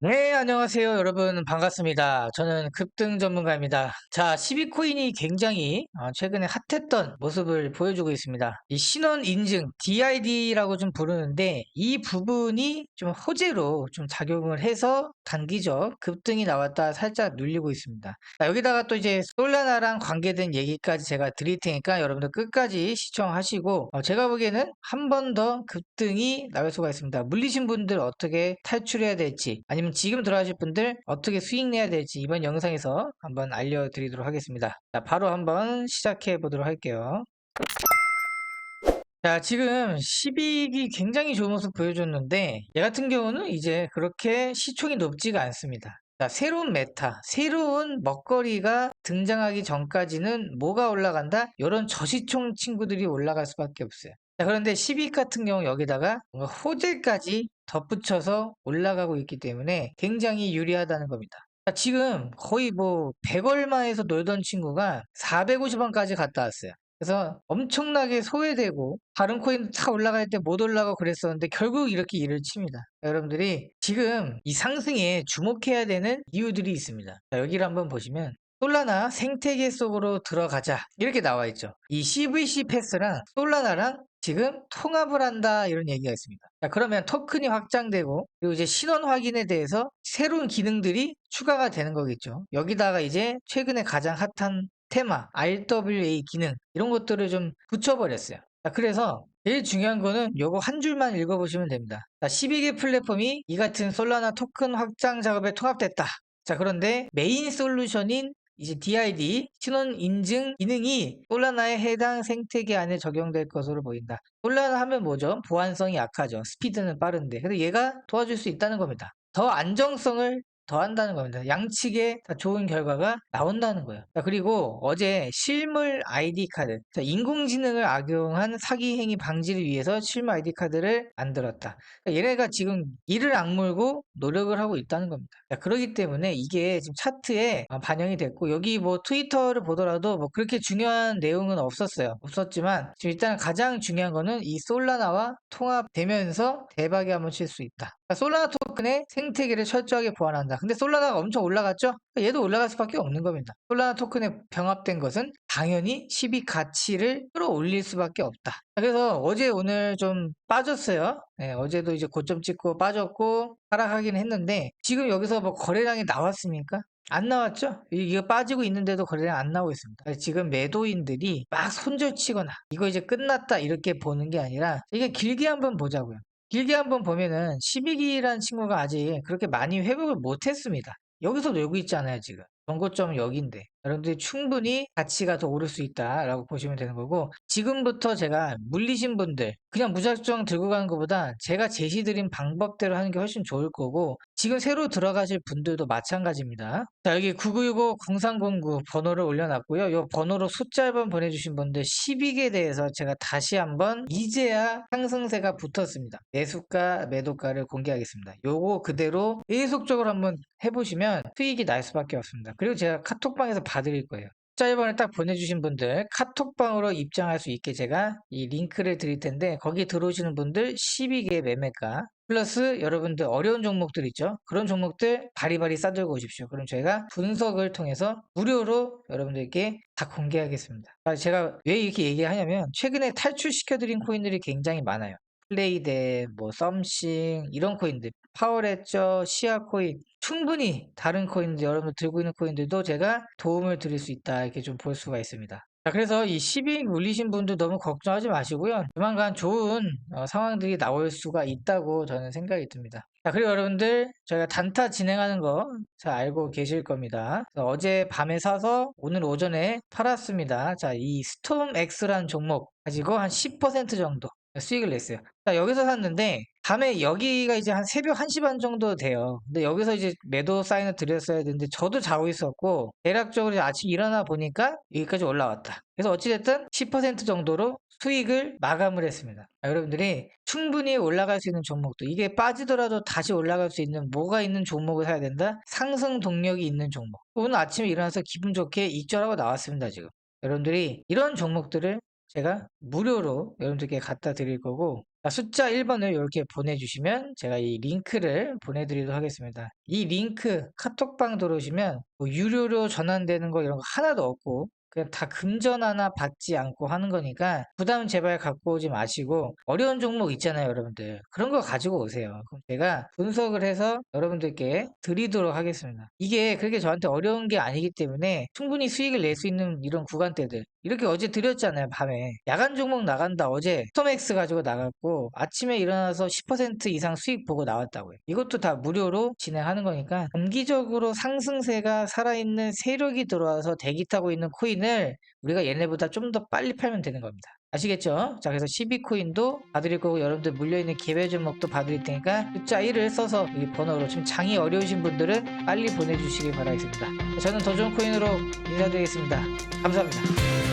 네, 안녕하세요. 여러분, 반갑습니다. 저는 급등 전문가입니다. 자, 12코인이 굉장히 어, 최근에 핫했던 모습을 보여주고 있습니다. 이 신원 인증, DID라고 좀 부르는데, 이 부분이 좀 호재로 좀 작용을 해서 단기적 급등이 나왔다 살짝 눌리고 있습니다. 자, 여기다가 또 이제 솔라나랑 관계된 얘기까지 제가 드릴 테니까 여러분들 끝까지 시청하시고, 어, 제가 보기에는 한 번 더 급등이 나올 수가 있습니다. 물리신 분들 어떻게 탈출해야 될지, 아니면 지금 들어가실 분들 어떻게 수익 내야 될지 이번 영상에서 한번 알려드리도록 하겠습니다. 자, 바로 한번 시작해 보도록 할게요. 자, 지금 12기 굉장히 좋은 모습 보여줬는데, 얘 같은 경우는 이제 그렇게 시총이 높지가 않습니다. 자, 새로운 메타, 새로운 먹거리가 등장하기 전까지는 뭐가 올라간다? 이런 저시총 친구들이 올라갈 수밖에 없어요. 자, 그런데 12 같은 경우 여기다가 호재까지 덧붙여서 올라가고 있기 때문에 굉장히 유리하다는 겁니다. 자, 지금 거의 뭐 100얼마에서 놀던 친구가 450원까지 갔다 왔어요. 그래서 엄청나게 소외되고 다른 코인 다 올라갈 때 못 올라가고 그랬었는데 결국 이렇게 일을 칩니다. 여러분들이 지금 이 상승에 주목해야 되는 이유들이 있습니다. 자, 여기를 한번 보시면 솔라나 생태계 속으로 들어가자 이렇게 나와 있죠. 이 CVC 패스랑 솔라나랑 지금 통합을 한다 이런 얘기가 있습니다. 자, 그러면 토큰이 확장되고 그리고 이제 신원 확인에 대해서 새로운 기능들이 추가가 되는 거겠죠. 여기다가 이제 최근에 가장 핫한 테마, RWA 기능 이런 것들을 좀 붙여버렸어요. 자, 그래서 제일 중요한 거는 요거 한 줄만 읽어보시면 됩니다. 자, 12개 플랫폼이 이 같은 솔라나 토큰 확장 작업에 통합됐다. 자, 그런데 메인 솔루션인 이제 DID 신원 인증 기능이 솔라나의 해당 생태계 안에 적용될 것으로 보인다. 솔라나 하면 뭐죠? 보안성이 약하죠. 스피드는 빠른데. 그래서 얘가 도와줄 수 있다는 겁니다. 더 안정성을 더한다는 겁니다. 양측에 다 좋은 결과가 나온다는 거예요. 자, 그리고 어제 실물 ID 카드, 자, 인공지능을 악용한 사기 행위 방지를 위해서 실물 ID 카드를 만들었다. 그러니까 얘네가 지금 이를 악물고 노력을 하고 있다는 겁니다. 자, 그렇기 때문에 이게 지금 차트에 어, 반영이 됐고 여기 뭐 트위터를 보더라도 뭐 그렇게 중요한 내용은 없었어요. 없었지만 지금 일단 가장 중요한 거는 이 솔라나와 통합되면서 대박이 한번 칠 수 있다. 솔라나 토큰의 생태계를 철저하게 보완한다. 근데 솔라나가 엄청 올라갔죠? 얘도 올라갈 수밖에 없는 겁니다. 솔라나 토큰에 병합된 것은 당연히 12 가치를 끌어올릴 수밖에 없다. 그래서 어제 오늘 좀 빠졌어요. 네, 어제도 이제 고점 찍고 빠졌고 하락하긴 했는데 지금 여기서 뭐 거래량이 나왔습니까? 안 나왔죠? 이거 빠지고 있는데도 거래량 안 나오고 있습니다. 지금 매도인들이 막 손절치거나 이거 이제 끝났다 이렇게 보는 게 아니라 이게 길게 한번 보자고요. 길게 한번 보면은 12기라는 친구가 아직 그렇게 많이 회복을 못했습니다. 여기서 놀고 있잖아요, 지금. 전고점 여기인데 여러분들이 충분히 가치가 더 오를 수 있다라고 보시면 되는 거고 지금부터 제가 물리신 분들 그냥 무작정 들고 가는 것보다 제가 제시드린 방법대로 하는 게 훨씬 좋을 거고 지금 새로 들어가실 분들도 마찬가지입니다. 자 여기 9965-0309 번호를 올려놨고요. 이 번호로 숫자 1번 보내주신 분들 12개에 대해서 제가 다시 한번 이제야 상승세가 붙었습니다. 매수가 매도가를 공개하겠습니다. 요거 그대로 계속적으로 한번 해보시면 수익이 날 수밖에 없습니다. 그리고 제가 카톡방에서 봐드릴 거예요. 숫자 1번을 딱 보내주신 분들 카톡방으로 입장할 수 있게 제가 이 링크를 드릴 텐데 거기 들어오시는 분들 12개 매매가 플러스 여러분들 어려운 종목들 있죠? 그런 종목들 바리바리 싸들고 오십시오. 그럼 저희가 분석을 통해서 무료로 여러분들께 다 공개하겠습니다. 제가 왜 이렇게 얘기하냐면 최근에 탈출시켜드린 코인들이 굉장히 많아요 플레이데, 뭐 썸싱 이런 코인들 파워레저, 시아코인 충분히 다른 코인들 여러분들 들고 있는 코인들도 제가 도움을 드릴 수 있다 이렇게 좀 볼 수가 있습니다. 자, 그래서 이 12익 물리신 분들 너무 걱정하지 마시고요. 조만간 좋은 어, 상황들이 나올 수가 있다고 저는 생각이 듭니다. 자, 그리고 여러분들 저희가 단타 진행하는 거 잘 알고 계실 겁니다. 어제 밤에 사서 오늘 오전에 팔았습니다. 자, 이 스톰 X라는 종목 가지고 한 10% 정도 수익을 냈어요. 자, 여기서 샀는데 밤에 여기가 이제 한 새벽 1시 반 정도 돼요. 근데 여기서 이제 매도 사인을 드렸어야 되는데 저도 자고 있었고 대략적으로 아침 일어나 보니까 여기까지 올라왔다. 그래서 어찌됐든 10% 정도로 수익을 마감을 했습니다. 아, 여러분들이 충분히 올라갈 수 있는 종목도 이게 빠지더라도 다시 올라갈 수 있는 뭐가 있는 종목을 사야 된다? 상승 동력이 있는 종목. 오늘 아침에 일어나서 기분 좋게 익절하고 나왔습니다. 지금. 여러분들이 이런 종목들을 제가 무료로 여러분들께 갖다 드릴 거고 자, 숫자 1번을 이렇게 보내주시면 제가 이 링크를 보내드리도록 하겠습니다. 이 링크 카톡방 들어오시면 뭐 유료로 전환되는 거 이런 거 하나도 없고 다 금전 하나 받지 않고 하는 거니까 부담 제발 갖고 오지 마시고 어려운 종목 있잖아요 여러분들. 그런 거 가지고 오세요. 그럼 제가 분석을 해서 여러분들께 드리도록 하겠습니다. 이게 그렇게 저한테 어려운 게 아니기 때문에 충분히 수익을 낼 수 있는 이런 구간대들. 이렇게 어제 드렸잖아요 밤에. 야간 종목 나간다. 어제 스톰엑스 가지고 나갔고 아침에 일어나서 10% 이상 수익 보고 나왔다고요. 이것도 다 무료로 진행하는 거니까 단기적으로 상승세가 살아있는 세력이 들어와서 대기 타고 있는 코인 을 우리가 얘네보다 좀 더 빨리 팔면 되는 겁니다. 아시겠죠? 자 그래서 12코인도 봐드릴 거고 여러분들 물려있는 종목도 봐드릴 테니까 숫자 1을 써서 이 번호로 좀 장이 어려우신 분들은 빨리 보내주시길 바라겠습니다. 저는 더 좋은 코인으로 인사드리겠습니다. 감사합니다